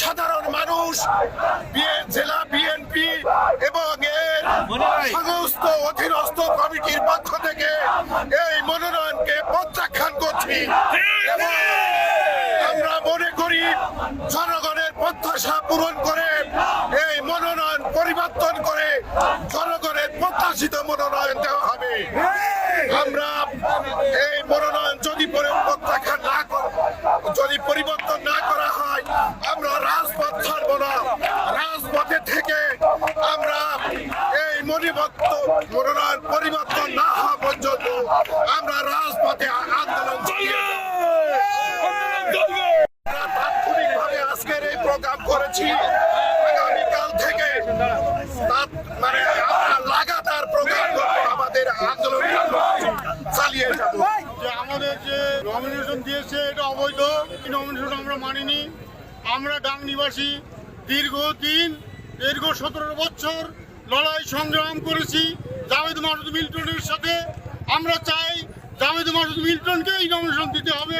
সাধারণ মানুষ জেলা বিএনপি এবং এর সমস্ত অধীনস্থ কমিটির পক্ষ থেকে এই মনোনয়নকে প্রত্যাখ্যান করছি। আমরা মনে করি জনগণের প্রত্যাশা পূরণ করে এই মনোনয়ন পরিবর্তন করে জনগণের প্রত্যাশিত মনোনয়ন দেওয়া হবে। হ্যাঁ। আমরা এই মনোনয়ন মনোনয়ন পরিবর্তন না হওয়া পর্যন্ত আমরা রাজপথে আন্দোলন তাৎক্ষণিকভাবে আজকের এই করেছি। মানে আমরা লাগাতার প্রোগ্রাম আমাদের আন্দোলন চালিয়ে যাব। আমাদের যে নমিনেশন দিয়েছে, এটা অবৈধ। নমিনেশন আমরা মানিনি। আমরা ডাং নিবাসী, দীর্ঘদিন, দীর্ঘ সতেরো বছর লড়াই সংগ্রাম করেছি জাভেদ মাসুদ মিল্টনের সাথে। আমরা চাই জাভেদ মাসুদ মিল্টনকে এই নমিনেশন দিতে হবে।